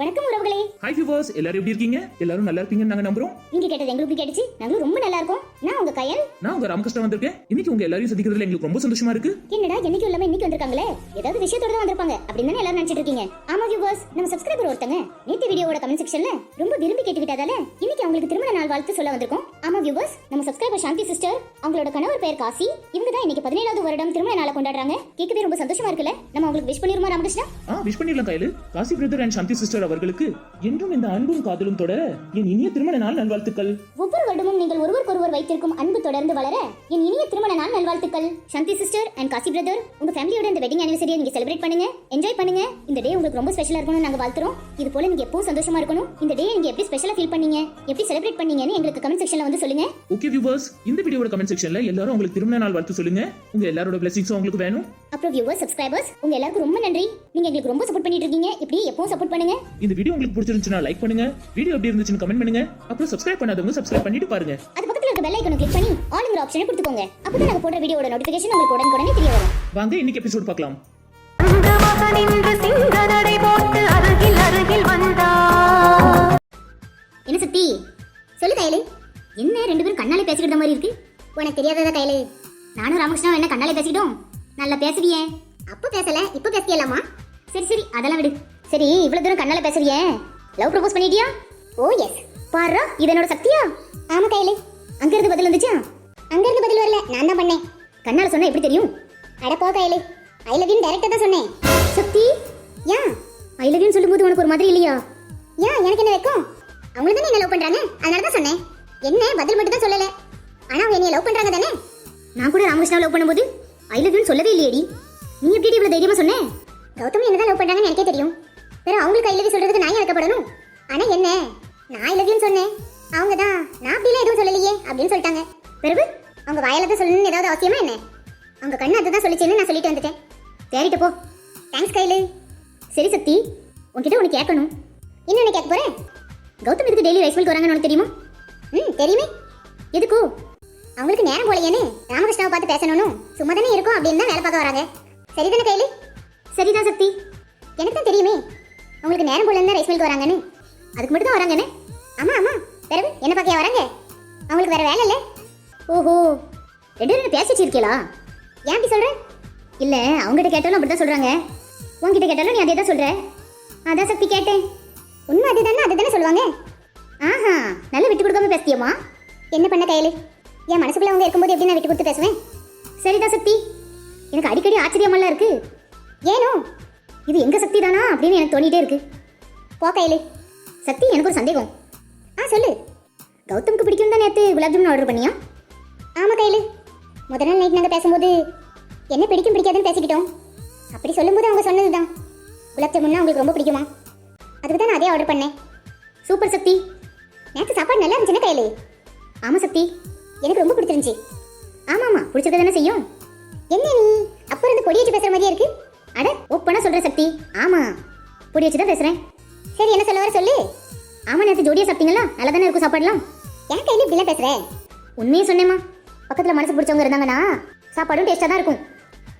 வணக்கம் உறவுகளே. Hi viewers எல்லாரும் எப்படி இருக்கீங்க? எல்லாரும் நல்லா இருப்பீங்கன்னு நாங்க நம்புறோம். நீங்க கேட்டது எங்களுக்கு கேட்டுச்சு. நாங்களும் ரொம்ப நல்லா இருக்கோம். நான் உங்க கயல். நான் உங்க ராமகிருஷ்ணன் வந்திருக்கேன். இன்னைக்கு உங்க எல்லாரையும் சந்திக்கிறதுல எங்களுக்கு ரொம்ப சந்தோஷமா இருக்கு. என்னடா என்னைக்கு இல்லாம இன்னைக்கு வந்திருக்காங்களே? ஏதாவது விஷயத்தோட தான் வந்திருப்பாங்க. அப்படின்னு எல்லாரும் நினைச்சிட்டு இருக்கீங்க. ஆமா வியூவர்ஸ் நம்ம சப்ஸ்கிரைபர் ஒருத்தங்க நேத்து வீடியோவோட கமெண்ட் செக்ஷன்ல ரொம்ப விரும்பி கேட்டுக்கிட்டதால இன்னைக்கு அவங்களுக்கு திருமண நாள் வாழ்த்து சொல்ல வந்திருக்கோம். ஆமா வியூவர்ஸ் நம்ம சப்ஸ்கிரைபர் சாந்தி சிஸ்டர் அவங்களோட கணவர் பெயர் காசி. இவங்க தான் இன்னைக்கு பதினேழாவது வருடம் திருமண நாளை கொண்டாடுறாங்க. கேட்கவே ரொம்ப சந்தோஷமா இருக்குல்ல? நம்ம அவங்களுக்கு விஷ் பண்ணிருமா ராமகிருஷ்ணா? ஆ விஷ் பண்ணிடலாம் கையில. Kasi brother and Shanthi sister அவர்களுக்கு என்றும் இந்த அன்பும் காதலும் தொடர என் இனிய திருமண நாள் நல்வாழ்த்துக்கள். ஒவ்வொரு வருடமும் நீங்கள் ஒருவருக்கொருவர் வைத்திருக்கும் அன்பு தொடர்ந்து வளர என் இனிய திருமண நாள் நல்வாழ்த்துக்கள். Shanthi sister and Kasi brother உங்க ஃபேமிலியோட இந்த வெட்டிங் அனிவர்சரியை நீங்க செலிப்ரேட் பண்ணுங்க. என்ஜாய் பண்ணுங்க. இந்த டே உங்களுக்கு ரொம்ப ஸ்பெஷலா இருக்கணும்னு நாங்க வாழ்த்துறோம். இது போல நீங்க எப்பவும் சந்தோஷமா இருக்கணும். இந்த டே நீங்க எப்படி ஸ்பெஷலா ஃபீல் பண்ணீங்க? எப்படி செலிப்ரேட் பண்ணீங்கன்னு எங்களுக்கு கமெண்ட் செக்ஷன்ல வந்து சொல்லுங்க. ஓகே வியூவர்ஸ் இந்த வீடியோட கமெண்ட் செக்ஷன்ல எல்லாரும் உங்களுக்கு திருமண நாள் வாழ்த்து சொல்லுங்க. உங்க எல்லாரோட பிளஸிங்ஸும் உங்களுக்கு வேணும். அப்புறம் வியூவர்ஸ் சப்ஸ்கிரைபர்ஸ் உங்க எல்லாருக்கும் ரொம்ப நன்றி. நீங்க எங்களுக்கு ரொம்ப சப்போர்ட் பண்ணிட்டு இருக்கீங்க. இப்படி எப்பவும் சப்போர்ட் பண்ணுங்க. இந்த வீடியோ உங்களுக்கு பிடிச்சிருந்துச்சுன்னா லைக் பண்ணுங்க. வீடியோ எப்படி இருந்துச்சுன்னு கமெண்ட் பண்ணுங்க. அப்புறம் சப்ஸ்கிரைப் பண்ணாதவங்க சப்ஸ்கிரைப் பண்ணிட்டு பாருங்க. அது பக்கத்துல இருக்க பெல் ஐக்கனை கிளிக் பண்ணி ஆளுங்கிற ஆப்ஷனை கொடுத்துக்கோங்க. அப்பதான் நாங்க போடுற வீடியோட நோட்டிபிகேஷன் உங்களுக்கு உடனுக்குடனே தெரிய வரும். வாங்க இன்னைக்கு எபிசோட் பார்க்கலாம். என்ன சக்தி சொல்லு கையலு. என்ன ரெண்டு பேரும் கண்ணாலே பேசிக்கிட்ட மாதிரி இருக்கு? உனக்கு தெரியாததா கையலு? நானும் ராமகிருஷ்ணா என்ன கண்ணாலே பேசிக்கிட்டோம்? நல்லா பேசுவியே. அப்ப பேசல இப்ப பேசியலாமா சரி சரி அதெல்லாம் விடு. சரி இவ்வளவு தூரம் கண்ணால பேசுறியே. லவ் ப்ரப்போஸ் பண்ணிட்டியா? ஓ எஸ் பாரு இது என்னோட சக்தியா? ஆமா கையிலே. அங்க இருந்து பதில் வந்துச்சா? அங்க இருந்து பதில் வரல. நான் தான் பண்ணேன். கண்ணால சொன்னா எப்படி தெரியும்? அட போ கையலு. ஐ லவ் யூ டைரக்டா தான் சொன்னேன். சக்தி ஏன் ஐ லவ் யூ சொல்லும்போது உனக்கு ஒரு மாதிரி இல்லையா? ஏன் எனக்கு என்ன வெக்கம்? அவங்க தானே என்ன லவ் பண்றாங்க? அதனால தான் சொன்னேன். என்ன பதில் மட்டும் தான் சொல்லல. ஆனா அவங்க என்ன லவ் பண்றாங்க தானே? நான் கூட ராமகிருஷ்ணா லவ் பண்ணும்போது ஐ லவ் யூ சொல்லவே இல்லையேடி. நீ எப்படி இவ்வளவு தைரியமா சொன்ன? கௌதமி என்னதான் லவ் பண்றாங்கன்னு எனக்கே தெரியும். வேற அவங்களுக்கு ஐ லவ் யூ சொல்றதுக்கு நான் இறக்கப்படணும் ஆனா என்ன? நான் ஐ லவ் சொன்னேன். அவங்க தான். நான் அப்படிலாம் எதுவும் சொல்லலையே அப்படின்னு சொல்லிட்டாங்க. பிறகு அவங்க வாயில தான் சொல்லணும்னு ஏதாவது அவசியமா என்ன? அவங்க கண்ணு அதுதான் சொல்லிச்சேன்னு நான் சொல்லிட்டு வந்துட்டேன். தேறிட்டு போ. தேங்க்ஸ் கைலு சரி சக்தி. உன்கிட்ட ஒன்று கேட்கணும். என்ன கேட்க போறேன் கௌதம் எதுக்கு டெய்லி ரைஸ் மில்க் வராங்கன்னு உனக்கு தெரியுமா? ம் தெரியுமே. எதுக்கு? அவங்களுக்கு நேரம் போலையேன்னு ராமகிருஷ்ணாவை பார்த்து பேசணும் சும்மா தானே இருக்கும் அப்படின்னு தான் வேலை பார்க்க வராங்க. சரிதானே கைலு சரிதான் சக்தி. எனக்கு தான் தெரியுமே. அவங்களுக்கு நேரம் போல இருந்தா ரைஸ் மில்க் வராங்கன்னு. அதுக்கு மட்டும் தான் வராங்கன்னு. ஆமா ஆமா. பிறகு என்ன பார்க்க வராங்க? அவங்களுக்கு வேற வேலை இல்லை. ஓஹோ. ரெண்டு பேரும் பேசி வச்சிருக்கீங்களா ஏன் அப்படி சொல்ற? இல்ல அவங்ககிட்ட கேட்டாலும் அப்படிதான் சொல்றாங்க. உங்ககிட்ட கேட்டாலும் நீ அதே தான் சொல்ற. அதான் சக்தி கேட்டேன். உண்மை அதுதானே அதுதானே சொல்லுவாங்க. ஆஹா நல்லா விட்டு கொடுக்காம பேசியம்மா என்ன பண்ண கையில? என் மனசுக்குள்ள அவங்க இருக்கும்போது எப்படி நான் விட்டு கொடுத்து பேசுவேன்? சரிதான் சக்தி. எனக்கு அடிக்கடி ஆச்சரியமெல்லாம் இருக்கு. ஏனோ இது எங்க சக்தி தானா அப்படின்னு எனக்கு தோணிகிட்டே இருக்கு. போ கையிலே. சக்தி எனக்கு ஒரு சந்தேகம். ஆ சொல்லு. கௌதம்க்கு பிடிக்கும் தான் நேற்று குலாப் ஜாமுன் ஆர்டர் பண்ணியா? ஆமாம் கையில். முதல் நாள் நைட் நாங்கள் பேசும்போது என்ன பிடிக்கும் பிடிக்காதுன்னு பேசிக்கிட்டோம். அப்படி சொல்லும்போது அவங்க சொன்னதுதான். குலாப் ஜாமுன்னா அவங்களுக்கு ரொம்ப பிடிக்குமா? அதுக்கு தான் நான் அதே ஆர்டர் பண்ணேன். சூப்பர் சக்தி. நேற்று சாப்பாடு நல்லா இருந்துச்சுன்னா கையிலே. ஆமாம் சக்தி. எனக்கு ரொம்ப பிடிச்சிருந்துச்சி. ஆமாம் ஆமாம் பிடிச்சது தானே செய்யும். என்ன நீ? அப்போ இருந்து கொடியேற்றி பேசுகிற மாதிரியே இருக்குது அட ஓப்பனா சொல்ற சக்தி. ஆமா. பொடி வச்சு தான் பேசுறேன். சரி என்ன சொல்ல வர சொல்லு. ஆமா நேற்று ஜோடியா சாப்பிட்டீங்களா நல்லா தானே இருக்கும் சாப்பாடுலாம்? என் கையில இப்படிலாம் பேசுற? உண்மையே சொன்னேம்மா. பக்கத்துல மனசு பிடிச்சவங்க இருந்தாங்கன்னா சாப்பாடும் டேஸ்டா தான் இருக்கும்.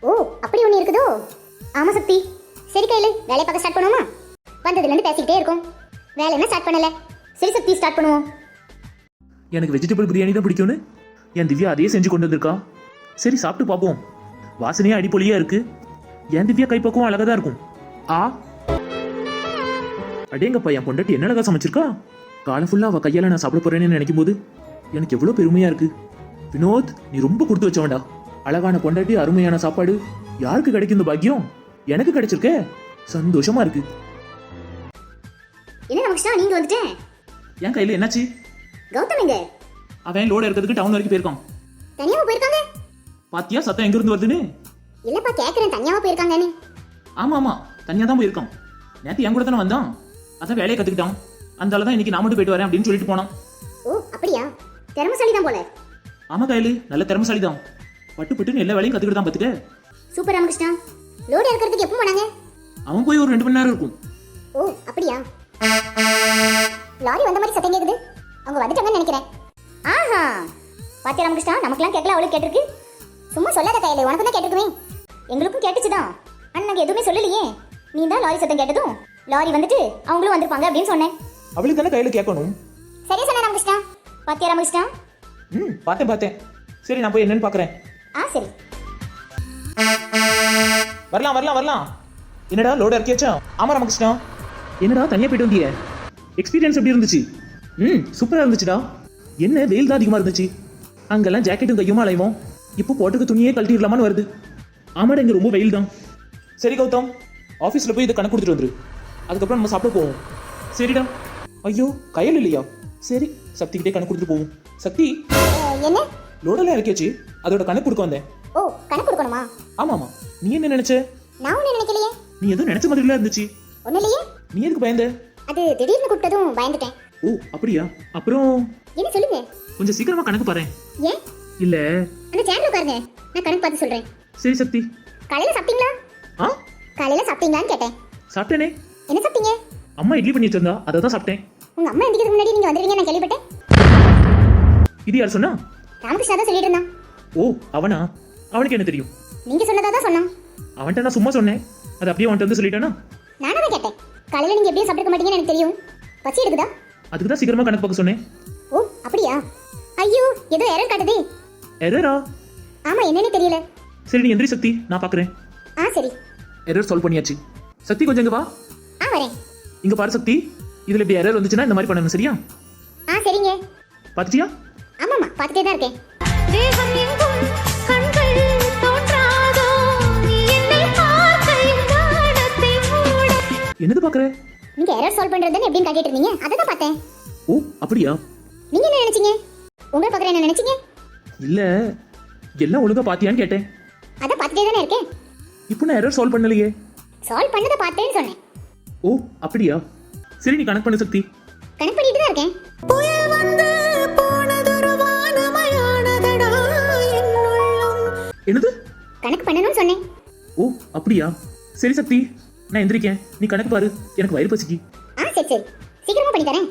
ஓ அப்படி ஒன்று இருக்குதோ? ஆமா சக்தி. சரி கையில. வேலையை பார்க்க ஸ்டார்ட் பண்ணுவோமா? வந்ததுலேருந்து பேசிக்கிட்டே இருக்கோம். வேலை என்ன ஸ்டார்ட் பண்ணல? சரி சக்தி ஸ்டார்ட் பண்ணுவோம். எனக்கு வெஜிடபிள் பிரியாணி தான் பிடிக்கும்னு? என் திவ்யா அதையே செஞ்சு கொண்டு வந்திருக்கா. சரி சாப்பிட்டு பார்ப்போம். வாசனையே அடிப்பொலியா இருக்கு. என் திவ்யா கைப்பக்குவம் அழகா தான் இருக்கும். ஆ? அடேங்கப்பா என் பொண்டாட்டி என்ன அழகா சமைச்சிருக்கா? காலம் ஃபுல்லா அவ கையால நான் சாப்பிட போறேன்னு நினைக்கும் போது எனக்கு எவ்வளவு பெருமையா இருக்கு. வினோத் நீ ரொம்ப கொடுத்து வச்சவன்டா. அழகான பொண்டாட்டி அருமையான சாப்பாடு. யாருக்கு கிடைக்கும் இந்த பாக்கியம்? எனக்கு கிடைச்சிருக்கே. சந்தோஷமா இருக்கு. என்ன நமக்கு நீங்க வந்துட்டேன் என் கையில என்னாச்சு? கௌதம் எங்க அவன் லோடு இருக்கிறதுக்கு டவுன் வரைக்கும் போயிருக்கான். தனியாவா போயிருக்காங்க? பாத்தியா சத்தம் எங்க இருந்து வருதுன்னு? இல்லப்பா கேக்குறேன். தனியாவா போயிருக்காங்கன்னு ஆமா ஆமா. தனியா தான் போயிருக்கான் நேத்து என் கூட தானே வந்தான். அதான் வேலையை கத்துக்கிட்டான். அந்த தான் இன்னைக்கு நான் மட்டும் போயிட்டு வரேன் அப்படின்னு சொல்லிட்டு போனான். ஓ அப்படியா? திறமசாலி தான் போல. ஆமா கையில. நல்ல திறமசாலி தான். பட்டு பட்டுன்னு எல்லா வேலையும் கத்துக்கிட்டு தான் பாத்துக்க. சூப்பர் ராமகிருஷ்ணா. லோடு இறக்கிறதுக்கு எப்போ போனாங்க? அவன் போய் ஒரு ரெண்டு மணி நேரம் இருக்கும். ஓ அப்படியா? லாரி வந்த மாதிரி சத்தம் கேக்குது. அவங்க வந்துட்டாங்கன்னு நினைக்கிறேன். ஆஹா. பாத்தியா ராமகிருஷ்ணா? நமக்கெல்லாம் கேட்கல அவளுக்கு கேட்டிருக்கு. சும்மா சொல்லாத கையில. உனக்கு தான் கேட்டிருக்குமே. எங்களுக்கும் கேட்டுச்சுதான். அண்ணன் நாங்க எதுவுமே சொல்லலையே. நீ தான் லாரி சத்தம் கேட்டதும் லாரி வந்துட்டு அவங்களும் வந்திருப்பாங்க அப்படின்னு சொன்னேன். அவளுக்கு தானே கையில கேட்கணும்? சரியா சொன்ன ராமகிருஷ்ணா? பாத்தியா ராமகிருஷ்ணா? ம் பார்த்தேன் பார்த்தேன். சரி நான் போய் என்னன்னு பார்க்குறேன். ஆ சரி. வரலாம் வரலாம் வரலாம். என்னடா லோடு இறக்கியாச்சா? ஆமா ராமகிருஷ்ணா. என்னடா தனியா போயிட்டு வந்தியே? எக்ஸ்பீரியன்ஸ் எப்படி இருந்துச்சு? ம் சூப்பரா இருந்துச்சுடா. என்ன வெயில் தான் அதிகமா இருந்துச்சு. அங்கெல்லாம் ஜாக்கெட்டும் கையுமா அலைவோம். இப்போ போட்டுக்க துணியே கழட்டிடலாமான்னு வருது. ஆமாடா இங்க ரொம்ப வெயில் தான். சரி கௌதம். ஆஃபீஸில் போய் இதை கணக்கு கொடுத்துட்டு வந்துரு. அதுக்கப்புறம் நம்ம சாப்பிட போவோம். சரிடா. ஐயோ கையில் இல்லையா? சரி சக்திக்கிட்டே கணக்கு கொடுத்துட்டு போவோம். சக்தி என்ன? லோடெல்லாம் இறக்கியாச்சு. அதோட கணக்கு கொடுக்க வந்தேன். ஓ கணக்கு கொடுக்கணுமா? ஆமாமா நீ என்ன நினைச்ச? நான் ஒன்றும் நினைக்கலையே. நீ எதுவும் நினைச்ச மாதிரிலாம் இருந்துச்சு. ஒன்றும் இல்லையே? நீ எதுக்கு பயந்த? அது திடீர்னு கூப்பிட்டதும் பயந்துட்டேன். ஓ அப்படியா? அப்புறம்? என்ன சொல்லுங்க? கொஞ்சம் சீக்கிரமா கணக்கு பாரு ஏன்? இல்ல. அந்த சேனல் உட்காருங்க. நான் கணக்கு பார்த்து சொல்றேன். சரி சக்தி. காலையில சாப்பிட்டீங்களா? ஆ? காலையில சாப்பிட்டீங்களான்னு கேட்டேன். சாப்பிட்டேனே. என்ன சாப்பிட்டீங்க? அம்மா இட்லி பண்ணி வச்சிருந்தா அதை தான் சாப்பிட்டேன். உங்க அம்மா எந்திக்கிறதுக்கு முன்னாடி நீங்க வந்துருவீங்க நான் கேள்விப்பட்டேன். இது யார் சொன்னா? ராமகிருஷ்ணா தான் சொல்லிட்டு இருந்தான் ஓ அவனா? அவனுக்கு என்ன தெரியும்? நீங்க சொன்னதா தான் சொன்னான். அவன்கிட்ட நான் சும்மா சொன்னேன். அது அப்படியே அவன்கிட்ட வந்து சொல்லிட்டானா? நானும் தான் கேட்டேன். காலையில நீங்க எப்படியும் சாப்பிட்டுக்க மாட்டீங்கன்னு எனக்கு தெரியும். பசி எடுக்குதா? அதுக்கு தான் சீக்கிரமா கணக்கு பார்க்க சொன்னேன். ஓ அப்படியா? ஐயோ ஏதோ எரர் காட்டுதே. எரரா ஆமா என்னன்னு தெரியல. சரி நீ எந்திரி சக்தி. நான் பார்க்கறேன் ஆ சரி. எரர் சால்வ் பண்ணியாச்சு. சக்தி கொஞ்சம் இங்க வா. ஆ வரேன். இங்க பாரு சக்தி. இதுல இப்படி எரர் வந்துச்சுன்னா இந்த மாதிரி பண்ணணும் சரியா? ஆ சரிங்க. பாத்துட்டியா? ஆமாம்மா பார்த்துட்டே தான் இருக்கேன். தேகம் எங்கும் கண்கள் தோன்றாதோ என்னை மூட. என்னது பாக்குற? நீங்க எரர் சால்வ் பண்றதுன்னு எப்படின்னு காட்டிட்டு இருந்தீங்க? அதை தான் பார்த்தேன். ஓ அப்படியா? நீங்க என்ன நினைச்சீங்க? உங்களை பார்க்குற என்ன நினைச்சீங்க? இல்ல எல்லாம் ஒழுங்கா பாத்தியான்னு கேட்டேன். அதை பார்த்துட்டே தானே இருக்கேன்? இப்போ நான் எரர் சால்வ் பண்ணலையே. சால்வ் பண்ணதை பார்த்தேன்னு சொன்னேன். ஓ அப்படியா? சரி நீ கனெக்ட் பண்ணு சக்தி. கணக்கு பண்ணிட்டு தான் இருக்கேன். புயல் வந்து போனதொரு வானமயானதடா என்னது? கணக்கு பண்ணணும்னு சொன்னேன். ஓ அப்படியா? சரி சக்தி நான் எந்திரிக்கேன். நீ கணக்கு பாரு. எனக்கு வயிறு பசிக்கு. ஆ சரி சரி. சீக்கிரமா பண்ணி தரேன்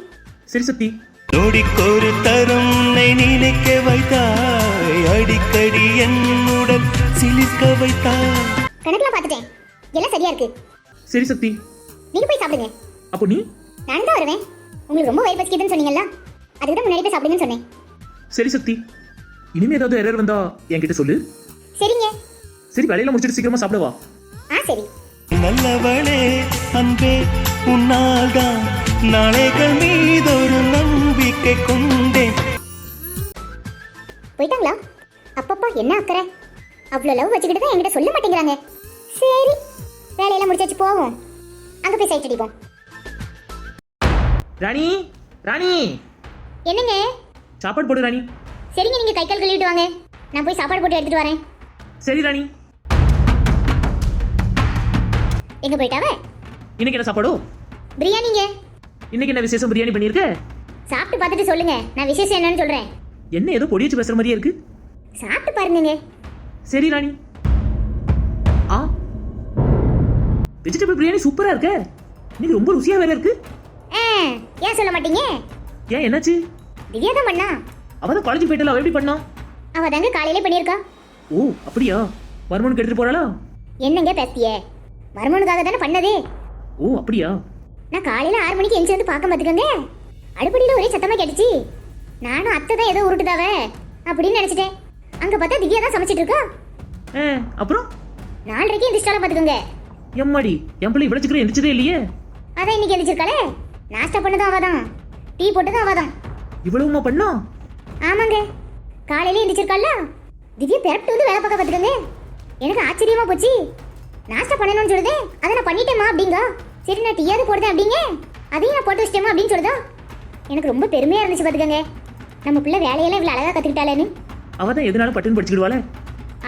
சரி சக்தி. நொடிக்கொரு தரும் நினைக்க வைத்தாய். அடிக்கடி என்னுடன் சிலிர்க்க வைத்தாய். கணக்கெல்லாம் பார்த்துட்டேன் எல்லாம் சரியா இருக்கு. சரி சக்தி. நீங்க போய் சாப்பிடுங்க. அப்போ நீ? நான் தான் வருவேன். உங்களுக்கு ரொம்ப வயிறு பசிக்குதுன்னு சொன்னீங்கல்ல? அதுக்கு தான் முன்னாடி போய் சாப்பிடுங்கன்னு சொன்னேன். சரி சக்தி. இனிமே ஏதாவது எரர் வந்தா என்கிட்ட சொல்லு. சரிங்க. சரி வேலையில முடிச்சிட்டு சீக்கிரமா சாப்பிடவா ஆ சரி. நல்லவளே அன்பே உன்னால்தான் நாளைகள் மீதொரு நம்பிக்கை கொண்டேன் போயிட்டாங்களா? அப்பப்பா என்ன அக்கறை? அவ்வளோ லவ் வச்சுக்கிட்டு தான் என்கிட்ட சொல்ல மாட்டேங்கிறாங்க. சரி வேலையெல்லாம் முடிச்சாச்சு போவோம். அங்கே போய் சைட் அடிப்போம். ராணி ராணி. என்னங்க? சாப்பாடு போடு ராணி. சரிங்க நீங்கள் கை கால் கழுவிட்டு வாங்க. நான் போய் சாப்பாடு போட்டு எடுத்துட்டு வரேன். சரி ராணி. எங்கே போயிட்டாவ? இன்னைக்கு என்ன சாப்பாடு? பிரியாணிங்க. இன்னைக்கு என்ன விசேஷம்? பிரியாணி பண்ணியிருக்க? சாப்பிட்டு பார்த்துட்டு சொல்லுங்க. நான் விசேஷம் என்னன்னு சொல்கிறேன் என்ன ஏதோ பொடி வச்சு பேசுற மாதிரியே இருக்கு? சாப்பிட்டு பாருங்கங்க. சரி ராணி. ஆ? வெஜிடபிள் பிரியாணி சூப்பரா இருக்க. நீங்க ரொம்ப ருசியா வேற இருக்கு. ஏன் சொல்ல மாட்டீங்க? ஏன் என்னாச்சு? திவ்யா தான் பண்ணா? அவ தான் காலேஜ் போயிட்டல அவ எப்படி பண்ணா? அவ தாங்க காலையிலே பண்ணியிருக்கா. ஓ அப்படியா? வருமானுக்கு எடுத்துட்டு போறாளா? என்னங்க பேசிய மருமனுக்காக தானே பண்ணதே? ஓ அப்படியா? நான் காலையில ஆறு மணிக்கு எஞ்சி வந்து பார்க்க பார்த்துக்கோங்க அடுப்படியில் ஒரே சத்தமா கேட்டுச்சு. நானும் அத்தை தான் ஏதோ உருட்டுதாவ அப்படின்னு நினைச்சிட்டேன். அங்க பார்த்தா திவ்யா தான் சமைச்சிட்டு இருக்கா? ஆ, அப்புறம்? நாலரைக்கு எந்திரிச்சாலும் பார்த்துக்கோங்க. எம்மாடி என் பிள்ளை இவ்வளவு சீக்கிரம் எந்திரிச்சதே இல்லையே? அதான் இன்னைக்கு எந்திரிச்சிருக்காளே. நாஸ்டா பண்ணதும் அவதான். டீ போட்டதும் அவதான். இவ்வளவுமா பண்ணா? ஆமாங்க. காலையில எந்திரிச்சிருக்கால திவ்யா பிறப்பிட்டு வந்து வேலை பார்க்க பார்த்துக்கோங்க. எனக்கு ஆச்சரியமா போச்சு. நாஸ்டா பண்ணணும்னு சொல்லுதே. அதை நான் பண்ணிட்டேமா அப்படிங்க. சரி நான் டீயாவது போடுதேன் அப்படிங்க. அதையும் நான் போட்டு வச்சிட்டேமா அப்படின்னு சொல்லுதா? எனக்கு ரொம்ப பெருமையா இருந்துச்சு பார்த்துக்கோங்க நம்ம பிள்ளை வேலையெல்லாம் இவ்வளோ அழகா கற்றுக்கிட்டாளேன்னு அவ தான் எதுனாலும் பட்டுன்னு படிச்சுக்கிடுவாளே?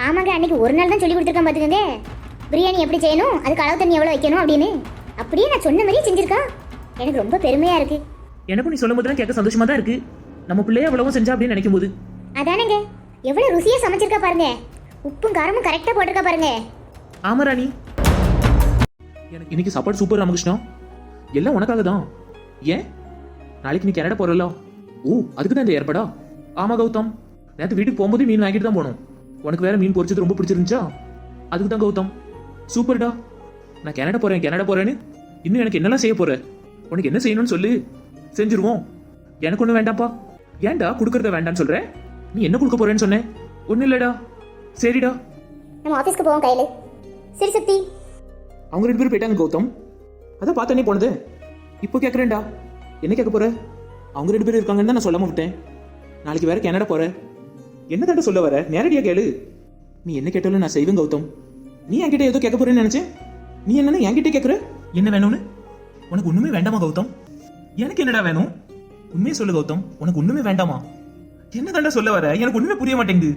ஆமாங்க அன்னைக்கு ஒரு நாள் தான் சொல்லி கொடுத்துருக்கேன் பார்த்துக்கோங்க பிரியாணி எப்படி செய்யணும்? அதுக்கு அளவு தண்ணி எவ்வளோ வைக்கணும் அப்படின்னு. அப்படியே நான் சொன்ன மாதிரியே செஞ்சிருக்கா. எனக்கு ரொம்ப பெருமையா இருக்கு. எனக்கும் நீ சொல்லும் போதெல்லாம் கேட்க சந்தோஷமா தான் இருக்கு. நம்ம பிள்ளைய அவ்வளவும் செஞ்சா அப்படின்னு நினைக்கும் போது அதானங்க. எவ்வளோ ருசியா சமைச்சிருக்கா பாருங்க. உப்பும் காரமும் கரெக்டாக போட்டிருக்கா பாருங்க. ஆமா ராணி. எனக்கு இன்னைக்கு சாப்பாடு சூப்பர் ராமகிருஷ்ணா. எல்லாம் உனக்காக தான் ஏன்? நாளைக்கு நீ கனடா போறல ஓ அதுக்கு தான் இந்த ஏற்பாடா? ஆமா கௌதம். நேற்று வீட்டுக்கு போகும்போது மீன் வாங்கிட்டு தான் போனோம். உனக்கு வேற மீன் பொரிச்சது ரொம்ப பிடிச்சிருந்துச்சா? அதுக்கு தான் கௌதம். சூப்பர்டா. நான் கனடா போறேன் கனடா போறேன்னு. இன்னும் எனக்கு என்னெல்லாம் செய்ய போற? உனக்கு என்ன செய்யணும்னு சொல்லு. செஞ்சிருவோம். எனக்கு ஒன்றும் வேண்டாம்ப்பா. ஏன்டா கொடுக்கறத வேண்டாம்னு சொல்ற? நீ என்ன கொடுக்க போறேன்னு சொன்னேன் ஒன்றும் இல்லடா. சரிடா. நம்ம ஆஃபீஸ்க்கு போவோம் கையில். சரி சக்தி அவங்க ரெண்டு பேரும் போயிட்டாங்க கௌதம். அதான் பார்த்தனே போனது. இப்போ கேட்குறேன்டா என்ன கேட்க போற? அவங்க ரெண்டு பேரும் இருக்காங்கன்னு தான் நான் சொல்லாம விட்டேன். நாளைக்கு வேற கனடா போற. என்ன தாண்ட சொல்ல வர? நேரடியா கேளு. நீ என்ன கேட்டாலும் நான் செய்வேன் கௌதம். நீ என்கிட்ட ஏதோ கேட்க போறேன்னு நினைச்சேன். நீ என்னன்னு என்கிட்ட கேட்குற? என்ன வேணும்னு? உனக்கு ஒண்ணுமே வேண்டாமா கௌதம்? எனக்கு என்னடா வேணும்? உண்மையை சொல்லு கௌதம். உனக்கு ஒண்ணுமே வேண்டாமா? என்ன தாண்டா சொல்ல வர? எனக்கு ஒண்ணுமே புரிய மாட்டேங்குது.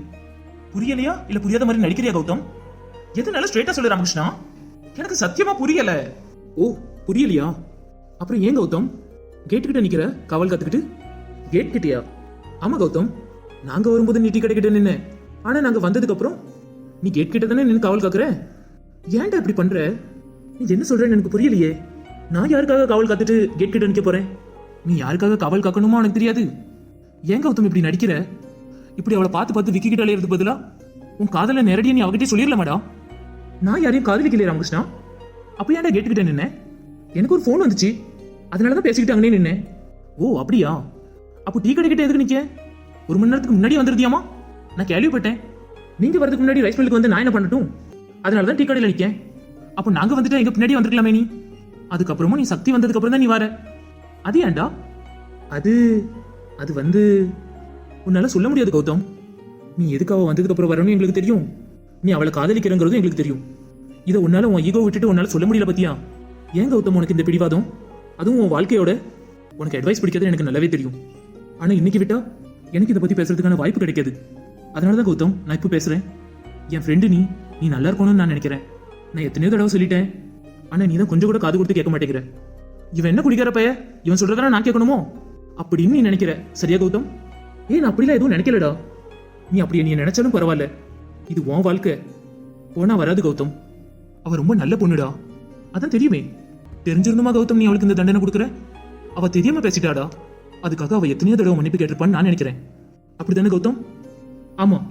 புரியலையா? இல்ல புரியாத மாதிரி நடிக்கிறியா கௌதம்? எதனால ஸ்ட்ரெயிட்டா சொல்லு ராமகிருஷ்ணா. எனக்கு சத்தியமா புரியல. ஓ புரியலையா? அப்புறம் ஏன் கௌதம்? கேட்டுக்கிட்ட நிக்கிற? கவல் கத்துக்கிட்டு? கேட் கிட்டயா? ஆமா கௌதம். நாங்க வரும்போது நீ டீ கடை நின்ன. ஆனா நாங்க வந்ததுக்கு அப்புறம் நீ கேட் கிட்ட தானே நின்று காவல் காக்குற? ஏன்டா இப்படி பண்ற? நீ என்ன சொல்றேன்னு எனக்கு புரியலையே. நான் யாருக்காக காவல் காத்துட்டு கேட் கிட்ட நிக்க போறேன்? நீ யாருக்காக காவல் காக்கணுமோ எனக்கு தெரியாது. ஏன் கௌதம் இப்படி நடிக்கிற? இப்படி அவளை பார்த்து பார்த்து விக்கி கிட்ட அலையிறது பதிலா? உன் காதல நேரடியா நீ அவகிட்டே சொல்லிடல மேடம் நான் யாரையும் காதலிக்கலையே ராமகிருஷ்ணா? அப்ப ஏன்டா கேட்டுக்கிட்டே நின்ன? எனக்கு ஒரு ஃபோன் வந்துச்சு. அதனால தான் பேசிக்கிட்டு அங்கே நின்னேன். ஓ அப்படியா? அப்போ டீ கடைக்கிட்ட எதுக்கு நிக்க ஒரு மணி நேரத்துக்கு முன்னாடி வந்துருதியாமா நான் கேள்விப்பட்டேன். நீங்க வரதுக்கு முன்னாடி ரைஸ் மில்லுக்கு வந்து நான் என்ன பண்ணட்டும்? அதனால தான் டீ கடையில் நிற்கேன் அப்போ நாங்கள் வந்துட்டு எங்க பின்னாடி வந்திருக்கலாமே நீ? அதுக்கப்புறமா நீ சக்தி வந்ததுக்கு அப்புறம் தான் நீ வர. அது ஏண்டா அது அது வந்து உன்னால சொல்ல முடியாது கௌதம். நீ எதுக்கு அவ வந்ததுக்கு அப்புறம் வரணும்னு எங்களுக்கு தெரியும். நீ அவளை காதலிக்கிறங்கிறதும் எங்களுக்கு தெரியும். இதை உன்னால உன் ஈகோ விட்டுட்டு உன்னால சொல்ல முடியல பத்தியா? ஏன் கௌதம் உனக்கு இந்த பிடிவாதம்? அதுவும் உன் வாழ்க்கையோட. உனக்கு அட்வைஸ் பிடிக்கிறது எனக்கு நல்லாவே தெரியும். ஆனால் இன்னைக்கு விட்டா எனக்கு இதை பற்றி பேசுறதுக்கான வாய்ப்பு கிடைக்காது. அதனால தான் கௌதம் நான் இப்போ பேசுகிறேன் என் ஃப்ரெண்டு நீ நீ நல்லா இருக்கணும்னு நான் நினைக்கிறேன். நான் எத்தனையோ தடவை சொல்லிட்டேன். ஆனால் நீ தான் கொஞ்சம் கூட காது கொடுத்து கேட்க மாட்டேங்கிற. இவன் என்ன குடிக்கிற பைய இவன் சொல்றதெல்லாம் நான் கேட்கணுமோ? அப்படின்னு நீ நினைக்கிற. சரியா கௌதம்? ஏன் நான் அப்படிலாம் எதுவும் நினைக்கலடா. நீ அப்படி நீ நினைச்சாலும் பரவாயில்ல. இது உன் வாழ்க்கை. போனா வராது கௌதம். அவ ரொம்ப நல்ல பொண்ணுடா. அதான் தெரியுமே. தெரிஞ்சிருந்துமா கௌதம் நீ அவளுக்கு இந்த தண்டனை கொடுக்குற? அவ தெரியாம பேசிட்டாடா. அதுக்காக அவ எத்தனையோ தடவை மன்னிப்பு கேட்டிருப்பான்னு நான் நினைக்கிறேன். அப்படிதானே கௌதம்? ஆமா.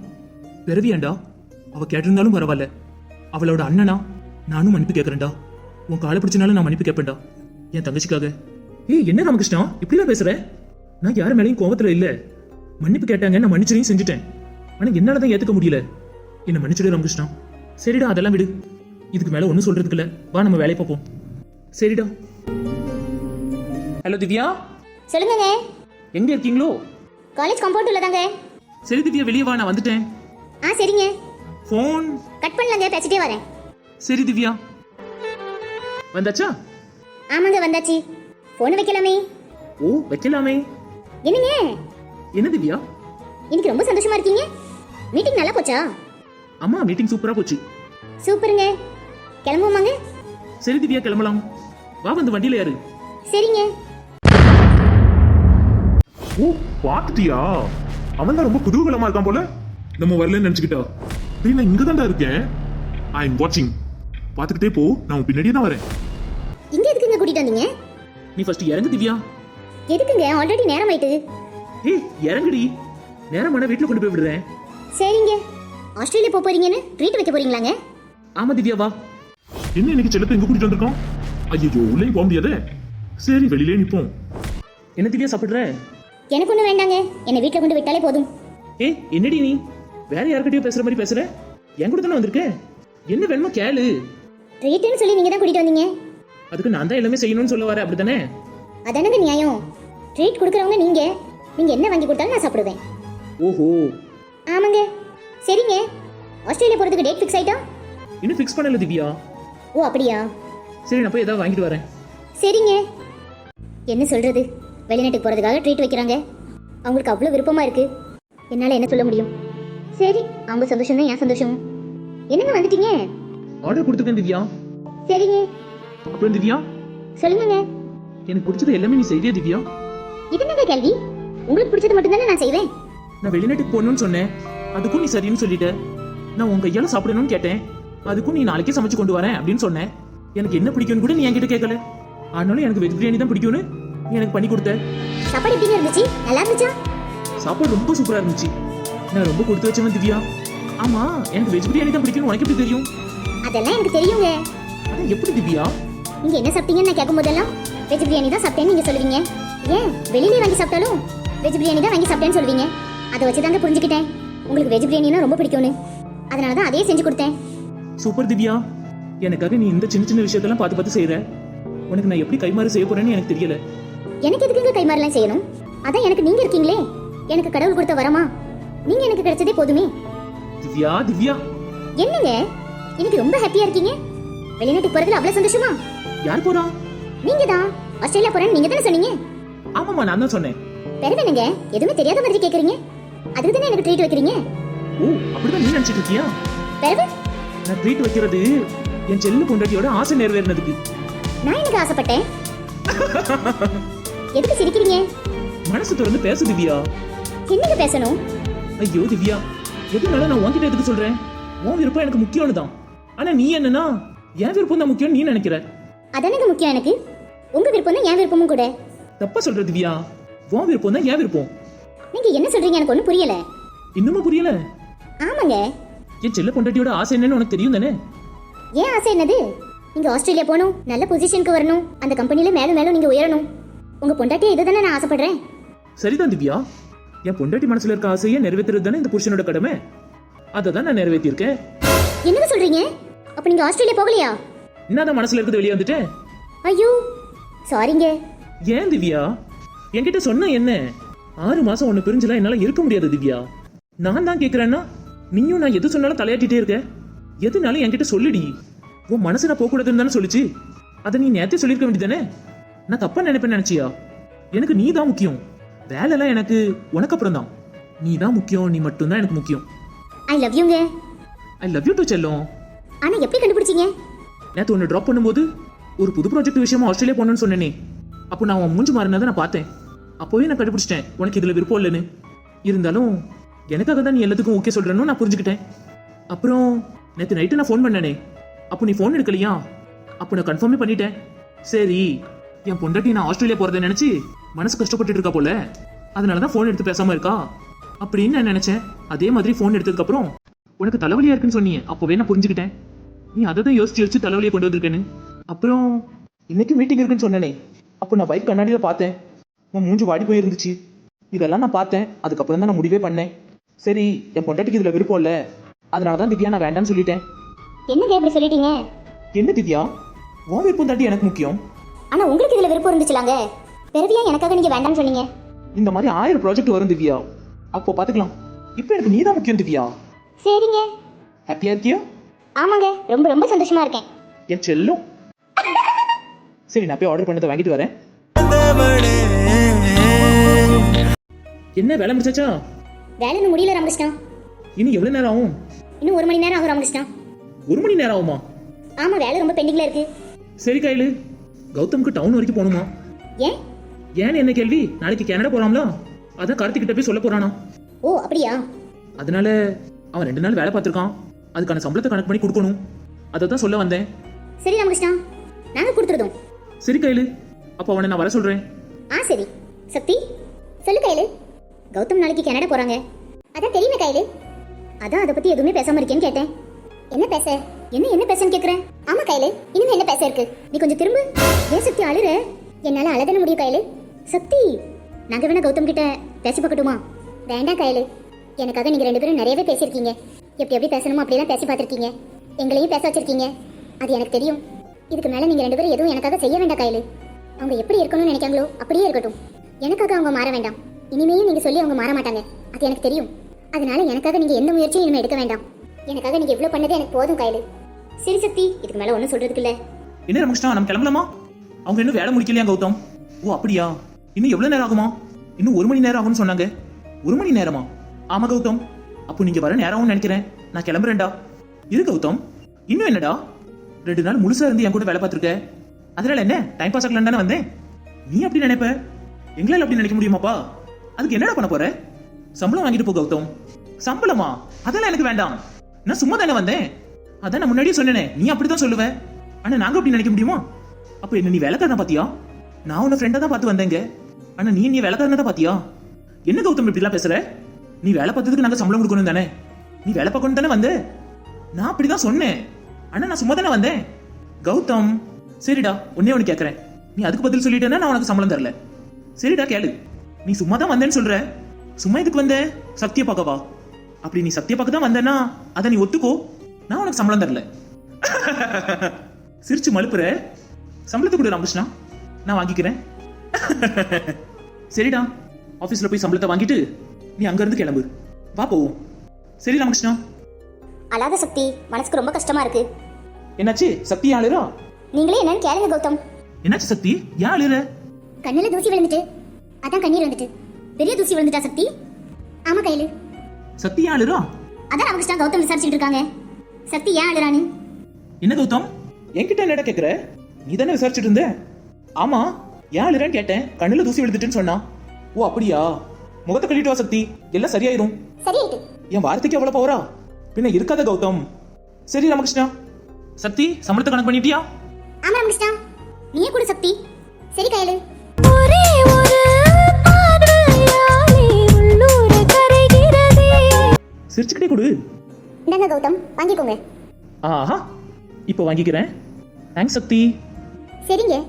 பிறவியாண்டா அவ கேட்டிருந்தாலும் பரவாயில்ல. அவளோட அண்ணனா? நானும் மன்னிப்பு கேட்கறேன்டா. உன் காலை பிடிச்சனாலும் நான் மன்னிப்பு கேட்பேன்டா. என் தங்கச்சிக்காக. ஏய் என்ன ராமகிருஷ்ணா? இப்படிலாம் பேசுற? நான் யார் மேலேயும் கோபத்துல இல்ல. மன்னிப்பு கேட்டாங்க நான் மன்னிச்சதையும் செஞ்சுட்டேன். ஆனா என்னால தான் ஏத்துக்க முடியல. என்ன மன்னிச்சிடு ராமகிருஷ்ணா. சரிடா அதெல்லாம் விடு. இதுக்கு மேல ஒன்றும் சொல்றதுக்கு இல்ல. வா நம்ம வேலையை பார்ப்போம். சரிடா. ஹலோ திவ்யா? சொல்லுங்கங்க. எங்க இருக்கீங்களோ? காலேஜ் கம்பவுண்ட் உள்ளதாங்க சரி திவ்யா வெளியே வா நான் வந்துட்டேன். ஆ சரிங்க. ஃபோன் கட் பண்ணலங்க பேசிட்டே வரேன். சரி திவ்யா. வந்தாச்சா? ஆமாங்க வந்தாச்சு. ஃபோன் வைக்கலாமே. ஓ வைக்கலாமே. என்னங்க? என்ன திவ்யா? இன்னைக்கு ரொம்ப சந்தோஷமா இருக்கீங்க. மீட்டிங் நல்லா போச்சா? அம்மா மீட்டிங் சூப்பரா போச்சு. சூப்பருங்க. கிளம்புவோமாங்க? சரி திவ்யா கிளம்பலாம். வா வந்து வண்டியில யாரு சரிங்க. ஓ பாத்துட்டியா அவன் தான் ரொம்ப குதூகலமா இருக்கான் போல. நம்ம வரலன்னு நினைச்சுக்கிட்டா. டேய் நான் இங்க தான்டா இருக்கேன். ஐ எம் வாட்சிங் பாத்துக்கிட்டே போ நான் உன் பின்னாடியே தான் வரேன். இங்க எதுக்குங்க கூட்டிட்டு வந்தீங்க? நீ ஃபர்ஸ்ட் இறங்கு திவ்யா. எதுக்குங்க? ஆல்ரெடி நேரம் ஆயிட்டு ஏய் இறங்குடி. நேரமான வீட்டுல கொண்டு போய் விடுறேன். சரிங்க. ஆஸ்திரேலியா போக போறீங்கன்னு ட்ரீட் வைக்க போறீங்களாங்க? ஆமா திவ்யா வா. என்ன இன்னைக்கு செல்லத்தை எங்க கூட்டிட்டு வந்திருக்கோம்? ஐயோ உள்ளே போக முடியாதே சரி வெளியிலே நிப்போம் என்ன திவ்யா சாப்பிடுற? எனக்கு ஒன்றும் வேண்டாங்க. என்னை வீட்டில் கொண்டு விட்டாலே போதும். ஏய் என்னடி நீ? வேற யார்கிட்டயோ பேசுற மாதிரி பேசுற? என் கூட தானே வந்திருக்க? என்ன வேணுமோ கேளு. ட்ரீட்டுன்னு சொல்லி நீங்கள் தான் கூட்டிட்டு வந்தீங்க. அதுக்கு நான் தான் எல்லாமே செய்யணும்னு சொல்ல வரேன் அப்படித்தானே? அதானங்க நியாயம். ட்ரீட் கொடுக்குறவங்க நீங்க. நீங்க என்ன வாங்கி கொடுத்தாலும் நான் சாப்பிடுவேன். ஓஹோ. ஆமாங்க. சரிங்க. ஆஸ்திரேலியா போறதுக்கு டேட் ஃபிக்ஸ் ஆயிட்டா? இன்னும் ஃபிக்ஸ் பண்ணல திவ்யா. ஓ அப்படியா? சரி நான் போய் ஏதாவது வாங்கிட்டு வரேன். சரிங்க. என்ன சொல்றது? வெளிநாட்டுக்கு போறதுக்காக ட்ரீட் வைக்கிறாங்க. அவங்களுக்கு அவ்வளோ விருப்பமா இருக்கு. என்னால என்ன சொல்ல முடியும்? சரி அவங்க சந்தோஷம் தான் என் சந்தோஷம். என்னங்க வந்துட்டீங்க? ஆர்டர் கொடுத்துருக்கேன் திவ்யா. சரிங்க. அப்புறம் திவ்யா? சொல்லுங்க எனக்கு பிடிச்சது எல்லாமே நீ செய்தியா திவ்யா? இது என்னங்க கேள்வி? உங்களுக்கு பிடிச்சது மட்டும்தானே நான் செய்வேன்? நான் வெளிநாட்டுக்கு போகணும்னு சொன்னேன். அதுக்கும் நீ சரின்னு சொல்லிட்ட. நான் உன் கையால சாப்பிடணும்னு கேட்டேன். அதுக்கும் நீ நாளைக்கே சமைச்சு கொண்டு வரேன் அப்படின்னு சொன்னேன். எனக்கு என்ன பிடிக்கும்னு கூட நீ என்கிட்ட கேட்கல. ஆனாலும் எனக்கு வெஜ் பிரியாணி தான் பிடிக்கும்னு நீ எனக்கு பண்ணி கொடுத்த. சாப்பாடு எப்படிங்க இருந்துச்சு? நல்லா இருந்துச்சா? சாப்பாடு ரொம்ப சூப்பரா இருந்துச்சு. நான் ரொம்ப கொடுத்து வச்சவன் திவ்யா. ஆமா எனக்கு வெஜ் பிரியாணி தான் பிடிக்கும்னு உனக்கு எப்படி தெரியும்? அதெல்லாம் எனக்கு தெரியுங்க. அதான் எப்படி திவ்யா? நீங்க என்ன சாப்பிட்டீங்கன்னு நான் கேட்கும் போதெல்லாம் வெஜ் பிரியாணி தான் சாப்பிட்டேன்னு நீங்க சொல்லுவீங்க. ஏன்? வெளியிலே வாங்கி சாப்பிட்டாலும் வெஜ் பிரியாணி தான் வாங்கி சாப்பிட்டேன்னு சொல்லுவீங்க. அதை வச்சு தாங்க புரிஞ்சுக்கிட்டேன். உங்களுக்கு வெஜ் பிரியாணினா ரொம்ப பிடிக்கும்னு. அதனால தான் அதே செஞ்சு கொடுத்தேன். சூப்பர் திவ்யா. எனக்காக நீ இந்த சின்ன சின்ன விஷயத்தெல்லாம் பார்த்து பார்த்து செய்யற உனக்கு நான் எப்படி கைமாறு செய்ய போறேன்னு எனக்கு தெரியல. எனக்கு எதுக்குங்க கைமாறலாம் செய்யணும்? அதான் எனக்கு நீங்க இருக்கீங்களே. எனக்கு கடவுள் கொடுத்த வரமா? நீங்க எனக்கு கிடைச்சதே போதுமே. திவ்யா திவ்யா. என்னங்க? இன்னைக்கு ரொம்ப ஹாப்பியா இருக்கீங்க? வெளிநாட்டுக்கு போறதுல அவ்வளவு சந்தோஷமா? யார் போறா? நீங்க தான் ஆஸ்திரேலியா போறேன்னு நீங்க தானே சொன்னீங்க? ஆமாமா நான் தான் சொன்னேன். என்னங்க? எதுவுமே தெரியாத மாதிரி கேக்குறீங்க? அதுக்கு தானே எனக்கு ட்ரீட் வைக்கிறீங்க? ஓ அப்படிதான் நீ நினைச்சிட்டு இருக்கியா? பெருமை நான் ட்ரீட் வைக்கிறது என் செல்லு பொண்டாட்டியோட ஆசை நிறைவேறினதுக்கு. நான் எனக்கு ஆசைப்பட்டேன்? எதுக்கு சிரிக்கிறீங்க? மனசு திறந்து பேசு திவ்யா. என்னங்க பேசணும்? ஐயோ திவ்யா. எதுனால நான் உன்கிட்ட எதுக்கு சொல்றேன்? உன் விருப்பம் எனக்கு முக்கியம்னு தான் ஆனா நீ என்னன்னா என் விருப்பம் தான் முக்கியம் நீ நினைக்கிற. அதானங்க முக்கியம் எனக்கு? உங்க விருப்பம் தான் என் விருப்பமும் கூட. தப்பா சொல்ற திவ்யா. உன் விருப்பம் தான் என் விருப்பம். நீங்க என்ன சொல்றீங்க? எனக்கு ஒண்ணும் புரியல. இன்னுமா புரியல? ஆமாங்க. என் செல்ல பொண்டாட்டியோட ஆசை என்னன்னு உனக்கு தெரியும் தானே? ஏன் ஆசை என்னது? நீங்க ஆஸ்திரேலியா போகணும் நல்ல பொசிஷனுக்கு வரணும் அந்த கம்பெனில மேலும் மேலும் நீங்க உயரணும். உங்க பொண்டாட்டியா இதை தானே நான் ஆசைப்படுறேன். சரிதான் திவ்யா. என் பொண்டாட்டி மனசுல இருக்க ஆசையை நிறைவேற்றுறது தானே இந்த புருஷனோட கடமை? அதை தான் நான் நிறைவேற்றியிருக்கேன். என்னங்க சொல்றீங்க? அப்ப நீங்க ஆஸ்திரேலியா போகலையா? என்னதான் மனசுல இருக்குது வெளியே வந்துட்டேன்? ஐயோ சாரிங்க ஏன் திவ்யா? என்கிட்ட சொன்ன என்ன? ஆறு மாசம் ஒன்னு பிரிஞ்சுலாம் என்னால இருக்க முடியாது திவ்யா. நான் தான் கேக்குறேன்னா நீயும் நான் எது சொன்னாலும் தலையாட்டிட்டே இருக்க. எதுனாலும் என்கிட்ட சொல்லுடி. உன் மனசு நான் போகக்கூடாதுன்னு தானே சொல்லுச்சு? அதை நீ நேத்தே சொல்லியிருக்க வேண்டியதானே நான் தப்பா நினைப்பேன் நினைச்சியா? எனக்கு நீ தான் முக்கியம். வேலைலாம் எனக்கு உனக்கு அப்புறம் தான் நீ தான் முக்கியம் நீ மட்டும்தான் எனக்கு முக்கியம். ஐ லவ் யூங்க ஐ லவ் யூ டு செல்லம். ஆனா எப்படி கண்டுபிடிச்சீங்க? நேற்று ஒன்று ட்ராப் பண்ணும்போது ஒரு புது ப்ராஜெக்ட் விஷயமா ஆஸ்திரேலியா போகணும்னு சொன்னேனே. அப்போ நான் உன் மூஞ்சி மாறினதை நான் பார்த்தேன். அப்போவே நான் கண்டுபிடிச்சிட்டேன். உனக்கு இதில் விருப்பம் இல்லைன்னு. இருந்தாலும் எனக்காக தான் நீ எல்லாத்துக்கும் ஓகே சொல்கிறேன்னு நான் புரிஞ்சுக்கிட்டேன். அப்புறம் நேற்று நைட்டு நான் ஃபோன் பண்ணனே. அப்போ நீ ஃபோன் எடுக்கலையா? அப்போ நான் கன்ஃபார்மே பண்ணிட்டேன். சரி என் பொண்டாட்டி நான் ஆஸ்திரேலியா போகிறத நினச்சி மனசு கஷ்டப்பட்டுட்டு இருக்கா போல. அதனால தான் ஃபோன் எடுத்து பேசாமல் இருக்கா? அப்படின்னு நான் நினச்சேன். அதே மாதிரி ஃபோன் எடுத்ததுக்கப்புறம் உனக்கு தலைவலியா இருக்குன்னு சொன்னீங்க அப்போவே நான் புரிஞ்சுக்கிட்டேன். நீ அதை தான் யோசிச்சு யோசிச்சு தலைவலியை கொண்டு வந்திருக்கேன்னு. அப்புறம் இன்னைக்கு மீட்டிங் இருக்குன்னு சொன்னனே. அப்போ நான் பைக் கண்ணாடியில் பார்த்தேன். உன் மூஞ்சி வாடி போயிருந்துச்சு. இதெல்லாம் நான் பார்த்தேன். அதுக்கப்புறம் தான் நான் முடிவே பண்ணேன். சரி என் பொண்டாட்டிக்கு இதில் விருப்பம் இல்லை. அதனால தான் திவ்யா நான் வேண்டாம்னு சொல்லிட்டேன். என்னங்க இப்படி சொல்லிட்டீங்க? என்ன திவ்யா? உன் விருப்பம் தாண்டி எனக்கு முக்கியம். ஆனா உங்களுக்கு இதுல விருப்பம் இருந்துச்சுலாங்க. பிறவியா எனக்காக நீங்க வேண்டாம்னு சொன்னீங்க. இந்த மாதிரி ஆயிரம் ப்ராஜெக்ட் வரும் திவ்யா. அப்போ பார்த்துக்கலாம். இப்போ எனக்கு நீ தான் முக்கியம் திவ்யா. சரிங்க. ஹாப்பியாக இருக்கியா? ஆமாங்க. ரொம்ப ரொம்ப சந்தோஷமா இருக்கேன். என் செல்லும். சரி நான் போய் ஆர்டர் பண்ணதை வாங்கிட்டு வரேன். என்ன வேலை முடிச்சாச்சா? வேலை இன்னும் முடியல ராமகிருஷ்ணா. இன்னும் எவ்வளோ நேரம் ஆகும்? இன்னும் ஒரு மணி நேரம் ஆகும் ராமகிருஷ்ணா ஒரு மணி நேரம் ஆகுமா? ஆமா வேலை ரொம்ப பெண்டிங்ல இருக்கு. சரி கையில். கௌதம்க்கு டவுன் வரைக்கும் போகணுமா? ஏன்? ஏன்னு என்ன கேள்வி? நாளைக்கு கனடா போகலாம்ல அதான் கார்த்திக் கிட்ட போய் சொல்ல போறானா. ஓ அப்படியா? அதனால அவன் ரெண்டு நாள் வேலை பார்த்துருக்கான். அதுக்கான சம்பளத்தை கணக்கு பண்ணி கொடுக்கணும். அதை தான் சொல்ல வந்தேன். சரி ராமகிருஷ்ணா நாங்க கொடுத்துருதோம். சரி கையில். அப்போ அவனை நான் வர சொல்கிறேன் ஆ சரி. சக்தி சொல்லு கையில. கௌதம் நாளைக்கு கனடா போறாங்க. அதான் தெரியுமே கையில. அதான் அதை பத்தி எதுவுமே பேசாம இருக்கேன்னு கேட்டேன். என்ன பேச? என்ன என்ன பேசன்னு கேக்குறேன்? ஆமா கையில. இனிமே என்ன பேச இருக்கு? நீ கொஞ்சம் திரும்ப. ஏன் சக்தி அழுற? என்னால அழதான முடியும் கையில. சக்தி! நாங்க வேணா கௌதம் கிட்ட பேசி பார்க்கட்டுமா? வேண்டாம் கையில. எனக்காக நீங்க ரெண்டு பேரும் நிறையவே பேசியிருக்கீங்க. எப்படி எப்படி பேசணுமோ அப்படிலாம் பேசி பார்த்துருக்கீங்க. எங்களையும் பேச வச்சிருக்கீங்க. அது எனக்கு தெரியும். இதுக்கு மேல நீங்க ரெண்டு பேரும் எதுவும் எனக்காக செய்ய வேண்டாம் கையில. அவங்க எப்படி இருக்கணும்னு நினைக்காங்களோ அப்படியே இருக்கட்டும். எனக்காக அவங்க மாற வேண்டாம். இனிமேயும் நீங்க சொல்லி அவங்க மாற மாட்டாங்க. அது எனக்கு தெரியும். அதனால எனக்காக நீங்க எந்த முயற்சியும் இனிமே எடுக்க வேண்டாம். எனக்காக நீங்க இவ்வளவு பண்ணது எனக்கு போதும் கையில சரி சக்தி இதுக்கு மேல ஒன்றும் சொல்றதுக்கு இல்ல என்ன ரமகிருஷ்ணா நம்ம கிளம்பலாமா அவங்க இன்னும் வேலை முடிக்கலையா கௌதம்? ஓ அப்படியா? இன்னும் எவ்வளவு நேரம் ஆகுமா? இன்னும் ஒரு மணி நேரம் ஆகும்னு சொன்னாங்க. ஒரு மணி நேரமா? ஆமா கௌதம். அப்போ நீங்க வர நேரம்னு நினைக்கிறேன். நான் கிளம்புறேன்டா. இரு கௌதம். இன்னும் என்னடா? ரெண்டு நாள் முழுசா இருந்து என் கூட வேலை பார்த்துருக்க. அதனால என்ன? டைம் பாஸ் ஆகலாம் தானே வந்தேன். நீ அப்படி நினைப்ப? எங்களால் அப்படி நினைக்க முடியுமாப்பா? அதுக்கு என்னடா பண்ண போற? சம்பளம் வாங்கிட்டு போ கௌதம். சம்பளமா? அதெல்லாம் எனக்கு வேண்டாம். நான் சும்மா தானே வந்தேன். அதான் நான் முன்னாடியே சொன்னேனே. நீ அப்படிதான் சொல்லுவ. ஆனா நாங்க அப்படி நினைக்க முடியுமா? அப்ப என்ன நீ வேலைக்காரனா பாத்தியா? நான் உன்னை ஃப்ரெண்டா தான் பார்த்து வந்தேங்க. ஆனா நீ நீ வேலைக்காரனா தான் பாத்தியா? என்ன கௌதம் இப்படிலாம் பேசுற? நீ வேலை பார்த்ததுக்கு நாங்க சம்பளம் கொடுக்கணும் தானே? நீ வேலை பார்க்கணும் தானே வந்த? நான் அப்படிதான் சொன்னேன். ஆனா நான் சும்மா தானே வந்தேன். கௌதம் சரிடா உன்னே ஒன்று கேட்குறேன் நீ அதுக்கு பதில் சொல்லிட்டேன்னா நான் உனக்கு சம்பளம் தரல. சரிடா கேளு. நீ சும்மா தான் வந்தேன்னு சொல்கிற சும்மா இதுக்கு வந்த? சத்திய பார்க்கவா? அப்படி நீ சத்திய பார்க்க தான் வந்தேன்னா அதை நீ ஒத்துக்கோ. நான் உனக்கு சம்பளம் தரல. சிரிச்சு மழுப்புற. சம்பளத்தை கொடு ராமகிருஷ்ணா. நான் வாங்கிக்கிறேன். சரிடா. ஆபீஸ்ல போய் சம்பளத்தை வாங்கிட்டு நீ அங்க இருந்து கிளம்பு. வா போவோம். சரி ராமகிருஷ்ணா. அழாத சக்தி மனசுக்கு ரொம்ப கஷ்டமா இருக்கு. என்னாச்சு? சக்தி ஆளுரா நீங்களே என்னன்னு கேளுங்க கௌதம். என்னாச்சு சக்தி? ஏன் அழுற? கண்ணுல தூசி விழுந்துட்டு அதான் கண்ணீர் வந்துட்டு. பெரிய தூசி விழுந்துட்டா சக்தி? ஆமா கையில. சக்தி ஏன் அழுறா? அதான் ராமகிருஷ்ணா கௌதம் விசாரிச்சுட்டு இருக்காங்க. சக்தி ஏன் அழுறானு என்ன கௌதம்? என்கிட்ட என்னடா கேக்குற? நீ தானே விசாரிச்சுட்டு இருந்த? ஆமா ஏன் அழுறேன்னு கேட்டேன். கண்ணுல தூசி விழுந்துட்டுன்னு சொன்னா. ஓ அப்படியா? முகத்தை கழிட்டு வா சக்தி. எல்லாம் சரியாயிரும். சரியாயிட்டு. என் வார்த்தைக்கு எவ்வளவு பவரா பின்ன இருக்காத கௌதம். சரி ராமகிருஷ்ணா. சக்தி சம்பளத்தை கணக்கு பண்ணிட்டியா? ஆமா ராமகிருஷ்ணா. நீயே கூட சக்தி. சரி கையில. ஒரே சிரிச்சுக்கிட்டே கொடு. இந்தாங்க கௌதம்? வாங்கிக்கோங்க. ஆஹா இப்போ வாங்கிக்கிறேன். தேங்க்ஸ் சக்தி. சரிங்க.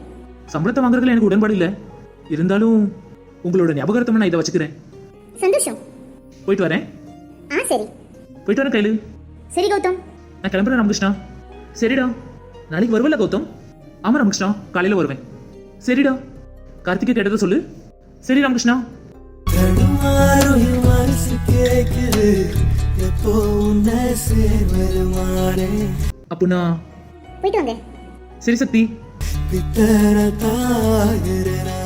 சம்பளத்தை வாங்குறதுல எனக்கு உடன்பாடு இல்லை. இருந்தாலும் உங்களோட ஞாபகார்த்தமா நான் இதை வச்சுக்கிறேன். சந்தோஷம். போயிட்டு வரேன். ஆ சரி. போயிட்டு வரேன் கையில. சரி கௌதம். நான் கிளம்புறேன் ராமகிருஷ்ணா. சரிடா. நாளைக்கு வருவல கௌதம்? ஆமா ராமகிருஷ்ணா. காலையில வருவேன். சரிடா. கார்த்திகை கேட்டதை சொல்லு. சரி ராமகிருஷ்ணா. எப்போ உன்னை சேர்வருமானே அப்படின்னா போயிட்டு வாங்க. சரி சக்தி. பித்தர தாகிறனா